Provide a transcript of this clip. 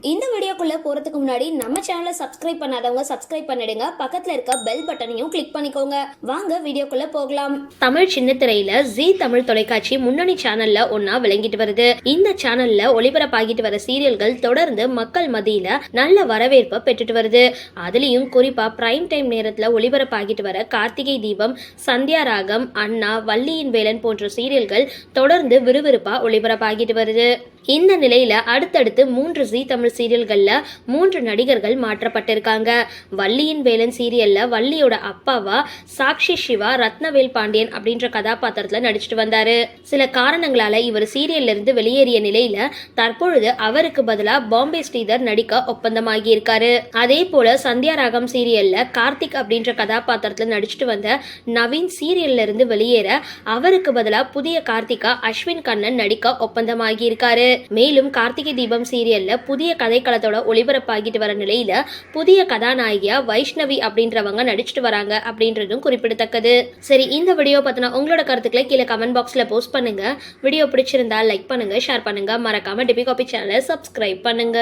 இந்த வீடியோக்குள்ளே போறதுக்கு முன்னாடி நம்ம சேனலை சப்ஸ்கிரைப் பண்ணாதவங்க சப்ஸ்கிரைப் பண்ணிடுங்க. பக்கத்தில் இருக்க பெல் பட்டனையும் கிளிக் பண்ணிக்கோங்க. வாங்க வீடியோக்குள்ளே போகலாம். தமிழ் சின்ன திரையில ஜி தமிழ் தொலைக்காட்சி முன்னணி சேனல்ல ஒன்னா விளங்கிட்டு வருது. இந்த சேனல்ல ஒளிபரப்பாகிட்டு வர சீரியல்கள் தொடர்ந்து மக்கள் மத்தியில நல்ல வரவேற்பை பெற்றுட்டு வருது. அதுலயும் குறிப்பா பிரைம் டைம் நேரத்துல ஒளிபரப்பாகிட்டு வர கார்த்திகை தீபம் சந்தியா ராகம் அண்ணா வள்ளியின் வேலன் போன்ற சீரியல்கள் தொடர்ந்து விறுவிறுப்பா ஒளிபரப்பாகிட்டு வருது. இந்த நிலையில அடுத்தடுத்து மூன்று ஜி தமிழ் சீரியல்கள்ல மூன்று நடிகர்கள் மாற்றப்பட்டிருக்காங்க. வள்ளியின் வேலன் சீரியல்ல வள்ளியோட அப்பாவா சாக்ஷி சிவா ரத்னவேல் பாண்டியன் அப்படின்ற கதாபாத்திரத்துல நடிச்சிட்டு வந்தாரு. சில காரணங்களால இவர் சீரியல்ல இருந்து வெளியேறிய நிலையில தற்பொழுது அவருக்கு பதிலா பாம்பே ஸ்ரீதர் நடிக்க ஒப்பந்தமாகி இருக்காரு அதே போல சந்தியா ராகம் சீரியல்ல கார்த்திக் அப்படின்ற கதாபாத்திரத்துல நடிச்சிட்டு வந்த நவீன் சீரியல்ல இருந்து வெளியேற அவருக்கு பதிலா புதிய கார்த்திகா அஸ்வின் கண்ணன் நடிக்க ஒப்பந்தமாகி இருக்காரு மேலும் கார்த்திகை தீபம் சீரியல்ல புதிய கதைக்களத்தோட ஒளிபரப்பாகிட்டு வர நிலையில புதிய கதாநாயகியா வைஷ்ணவி அப்படின்றவங்க நடிச்சிட்டு வராங்க அப்படின்றதும் குறிப்பிடத்தக்கது. சரி இந்த வீடியோ பத்தின உங்களோட கருத்துக்களை கீழே கமெண்ட் பாக்ஸ்ல போஸ்ட் பண்ணுங்க. வீடியோ பிடிச்சிருந்தா லைக் பண்ணுங்க ஷேர் பண்ணுங்க. மறக்காம டிபி காபி சேனலை சப்ஸ்கிரைப் பண்ணுங்க.